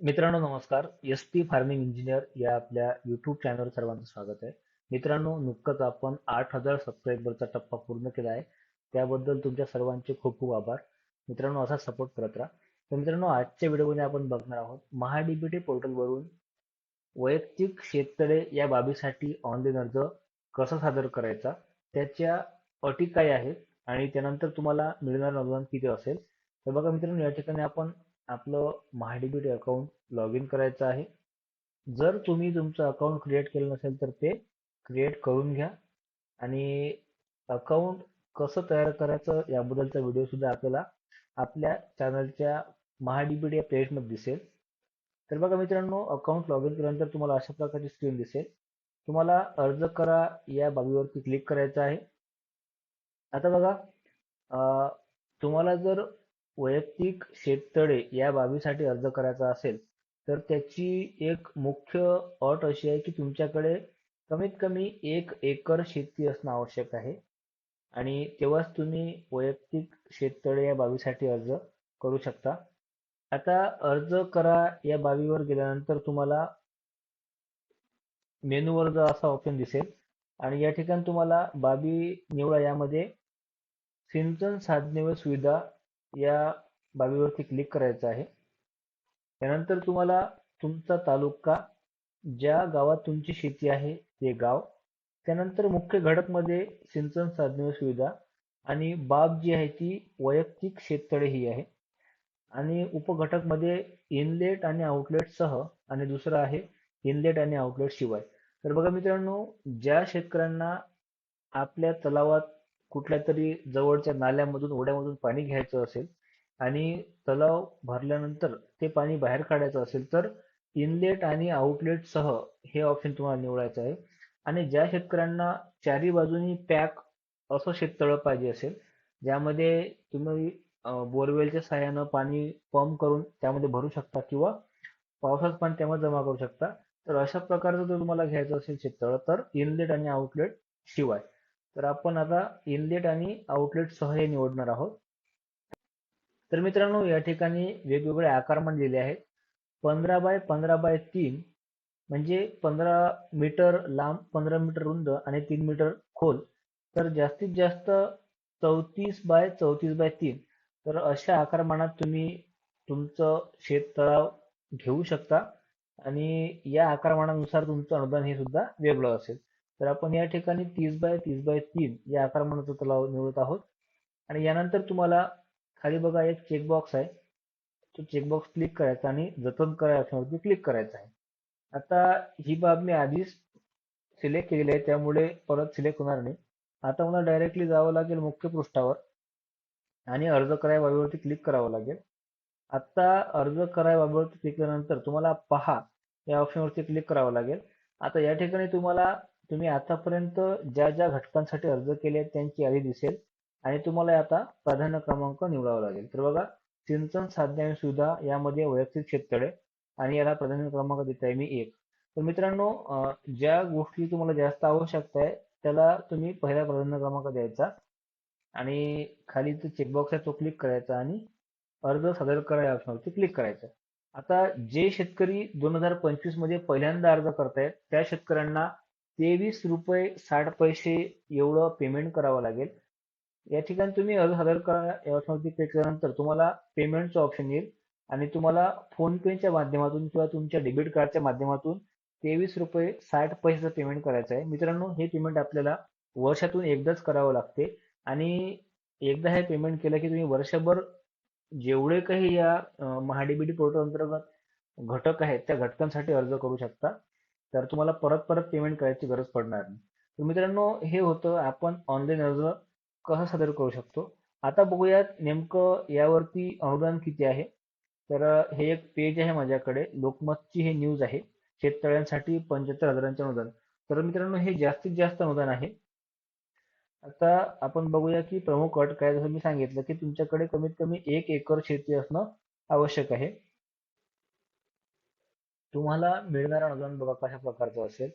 मित्रांनो नमस्कार. S P farming engineer या आपल्या युट्यूब चॅनलवर सर्वांचं स्वागत आहे. मित्रांनो नुकतंच आपण आठ हजार सबस्क्राईबरचा टप्पा पूर्ण केला आहे. त्याबद्दल तुमच्या सर्वांचे खूप खूप आभार. मित्रांनो असा सपोर्ट करत राहा. तर मित्रांनो आजच्या व्हिडिओमध्ये आपण बघणार आहोत महाडीबीटी पोर्टलवरून वैयक्तिक शेततळे या बाबीसाठी ऑनलाईन अर्ज कसा सादर करायचा त्याच्या अटी काय आहेत आणि त्यानंतर तुम्हाला मिळणारं अनुदान किती असेल. तर बघा मित्रांनो या ठिकाणी आपण आपलं महाडीबीटी अकाउंट लॉग इन करायचं आहे. जर तुम्ही तुमचं अकाउंट क्रिएट केलं नसेल तर ते क्रिएट करून घ्या. आणि अकाउंट कसं तयार करायचं याबद्दलचा व्हिडिओ सुद्धा आपल्याला आपल्या चॅनलच्या महाडीबीटी या पेजमध्ये दिसेल. तर बघा मित्रांनो अकाउंट लॉग इन केल्यानंतर तुम्हाला अशा प्रकारची स्क्रीन दिसेल. तुम्हाला अर्ज करा या बाबीवरती क्लिक करायचं आहे. आता बघा तुम्हाला जर वैयक्तिक शेततळे या बाबीसाठी अर्ज करायचा असेल तर त्याची एक मुख्य अट अशी आहे की तुमच्याकडे कमीत कमी एक एकर शेती असणं आवश्यक आहे. आणि तेव्हाच तुम्ही वैयक्तिक शेततळे या बाबीसाठी अर्ज करू शकता. आता अर्ज करा या बाबीवर गेल्यानंतर तुम्हाला मेनूवर जर असा ऑप्शन दिसेल आणि या ठिकाणी तुम्हाला बाबी निवडा यामध्ये सिंचन साधने व सुविधा या बाबीवरती क्लिक करायचं आहे. त्यानंतर तुम्हाला तुमचा तालुका ज्या गावात तुमची शेती आहे ते गाव त्यानंतर मुख्य घटकमध्ये सिंचन साधने सुविधा आणि बाब जी आहे ती वैयक्तिक शेततळे ही आहे. आणि उपघटकमध्ये इनलेट आणि आउटलेट सह आणि दुसरं आहे इनलेट आणि आउटलेट शिवाय. तर बघा मित्रांनो ज्या शेतकऱ्यांना आपल्या तलावात कुठल्या तरी जवळच्या नाल्यामधून ओढ्यामधून पाणी घ्यायचं असेल आणि तलाव भरल्यानंतर ते पाणी बाहेर काढायचं असेल तर इनलेट आणि आउटलेट सह हे ऑप्शन तुम्हाला निवडायचं आहे. आणि ज्या शेतकऱ्यांना चारी बाजूनी पॅक असं शेततळं पाहिजे असेल ज्यामध्ये तुम्ही बोरवेलच्या सहाय्यानं पाणी पंप करून त्यामध्ये भरू शकता किंवा पावसाचं पाणी त्यामध्ये जमा करू शकता तर अशा प्रकारचं जर तुम्हाला घ्यायचं असेल शेततळं तर इनलेट आणि आउटलेट शिवाय. तर आपण आता इनलेट आणि आउटलेट सह हे निवडणार आहोत. तर मित्रांनो या ठिकाणी वेगवेगळे आकारमान दिलेले आहेत. पंधरा बाय पंधरा बाय तीन म्हणजे पंधरा मीटर लांब पंधरा मीटर रुंद आणि तीन मीटर खोल. तर जास्तीत जास्त चौतीस बाय चौतीस बाय तीन. तर अशा आकारमानात तुम्ही तुमचं शेततळाव घेऊ शकता. आणि या आकारमानानुसार तुमचं अनुदान हे सुद्धा वेगळं असेल. तर आपण या ठिकाणी तीस बाय तीस बाय तीन या आकारमानाचा तलाव निवडत आहोत. आणि यानंतर तुम्हाला खाली बघा एक चेकबॉक्स आहे. तो चेकबॉक्स क्लिक करायचा आणि जतन करा ऑप्शनवरती क्लिक करायचं आहे. आता ही बाब मी आधीच सिलेक्ट केलेली आहे त्यामुळे परत सिलेक्ट होणार नाही. आता मला डायरेक्टली जावं लागेल मुख्य पृष्ठावर आणि अर्ज कराय बाबीवरती क्लिक करावं लागेल. आता अर्ज कराय बाबीवरती क्लिक केल्यानंतर तुम्हाला पहा या ऑप्शनवरती क्लिक करावं लागेल. आता या ठिकाणी तुम्हाला तुम्ही आतापर्यंत ज्या ज्या घटकांसाठी अर्ज केले आहेत त्यांची यादी दिसेल. आणि तुम्हाला आता प्राधान्य क्रमांक निवडावा लागेल. तर बघा सिंचन साधने आणि सुविधा यामध्ये वैयक्तिक शेततळे आणि याला प्राधान्य क्रमांक देत आहे मी एक. तर मित्रांनो ज्या गोष्टी तुम्हाला जास्त आवश्यकता आहे त्याला तुम्ही पहिला प्राधान्य क्रमांक द्यायचा. आणि खाली तो चेकबॉक्स आहे तो क्लिक करायचा आणि अर्ज सादर करा या ऑप्शनवरती क्लिक करायचं आता जे शेतकरी दोन हजार पंचवीसमध्ये पहिल्यांदा अर्ज करतायत त्या शेतकऱ्यांना तेवीस रुपये साठ पैसे एवढं पेमेंट करावं लागेल. या ठिकाणी तुम्ही अर्ज सादर करा. या क्लिक केल्यानंतर तुम्हाला पेमेंटचं ऑप्शन येईल. आणि तुम्हाला फोन पेच्या माध्यमातून किंवा तुमच्या डेबिट कार्डच्या माध्यमातून तेवीस रुपये साठ पैशाचं पेमेंट करायचं आहे. मित्रांनो हे पेमेंट आपल्याला वर्षातून एकदाच करावं लागते. आणि एकदा हे पेमेंट केलं की तुम्ही वर्षभर जेवढे काही या महाडीबीटी पोर्टल अंतर्गत घटक आहेत त्या घटकांसाठी अर्ज करू शकता. तर तुम्हाला परत परत पेमेंट करायची गरज पडणार नाही. तर मित्रांनो हे होतं आपण ऑनलाईन अर्ज कसा सादर करू शकतो? आता बघूयात नेमकं यावरती अनुदान किती आहे. तर हे एक पेज आहे माझ्याकडे. लोकमतची हे न्यूज आहे. शेततळ्यांसाठी पंच्याहत्तर हजारांचे अनुदान. तर मित्रांनो हे जास्तीत जास्त अनुदान आहे. आता आपण बघूया की प्रमुख अट काय जसं मी सांगितलं की तुमच्याकडे कमीत कमी एक एकर शेती असणं आवश्यक आहे. तुम्हाला मिळणारं अनुदान बघा कशा प्रकारचं असेल.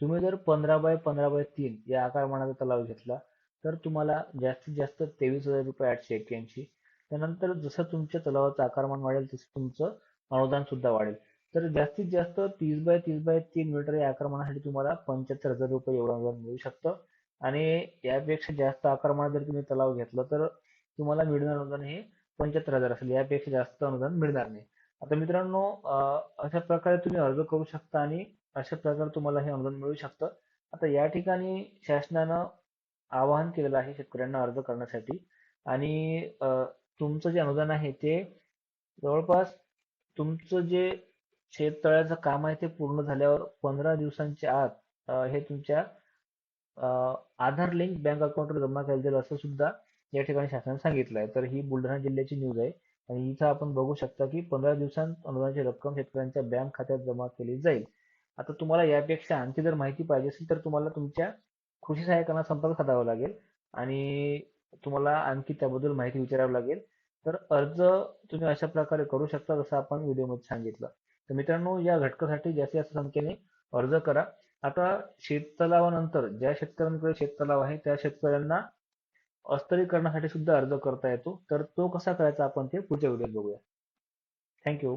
तुम्ही जर पंधरा बाय पंधरा बाय तीन या आकारमानाचा तलाव घेतला तर तुम्हाला जास्तीत जास्त तेवीस हजार रुपये आठशे एक्क्याऐंशी. त्यानंतर जसं तुमच्या तलावाचं आकारमान वाढेल तसं तुमचं अनुदान सुद्धा वाढेल. तर जास्तीत जास्त तीस बाय तीस बाय तीन मीटर या आकारमानासाठी तुम्हाला पंच्याहत्तर हजार रुपये एवढं अनुदान मिळू शकतं. आणि यापेक्षा जास्त आकारमान जर तुम्ही तलाव घेतला तर तुम्हाला मिळणार अनुदान हे पंच्याहत्तर हजार असेल. यापेक्षा जास्त अनुदान मिळणार नाही. आता मित्रांनो अशा प्रकारे तुम्ही अर्ज करू शकता आणि अशा प्रकारे तुम्हाला हे अनुदान मिळू शकतं. आता या ठिकाणी शासनानं आवाहन केलेलं आहे शेतकऱ्यांना अर्ज करण्यासाठी. आणि अं, तुमचं जे अनुदान आहे ते जवळपास तुमचं जे शेततळ्याचं काम आहे ते पूर्ण झाल्यावर पंधरा दिवसांच्या आत हे तुमच्या आधार लिंक बँक अकाउंटवर जमा केलं जाईल असं सुद्धा या ठिकाणी शासनाने सांगितलं आहे. तर ही बुलढाणा जिल्ह्याची न्यूज आहे. आणि इथं आपण बघू शकता की पंधरा दिवसांत अनुदानाची रक्कम शेतकऱ्यांच्या बँक खात्यात जमा केली जाईल. आता तुम्हाला यापेक्षा आणखी जर माहिती पाहिजे असेल तर तुम्हाला तुमच्या कृषी सहाय्यकांना संपर्क साधावा लागेल. आणि तुम्हाला आणखी त्याबद्दल माहिती विचारावी लागेल. तर अर्ज तुम्ही अशा प्रकारे करू शकता जसं आपण व्हिडिओमध्ये सांगितलं. तर मित्रांनो या घटकासाठी जास्तीत जास्त संख्येने अर्ज करा. आता शेततलावानंतर ज्या शेतकऱ्यांकडे शेततलाव आहे त्या शेतकऱ्यांना अस्तरीकरणासाठी सुद्धा अर्ज करता येतो. तर तो कसा करायचा आपण ते पुढच्या व्हिडिओत बघूया. थँक्यू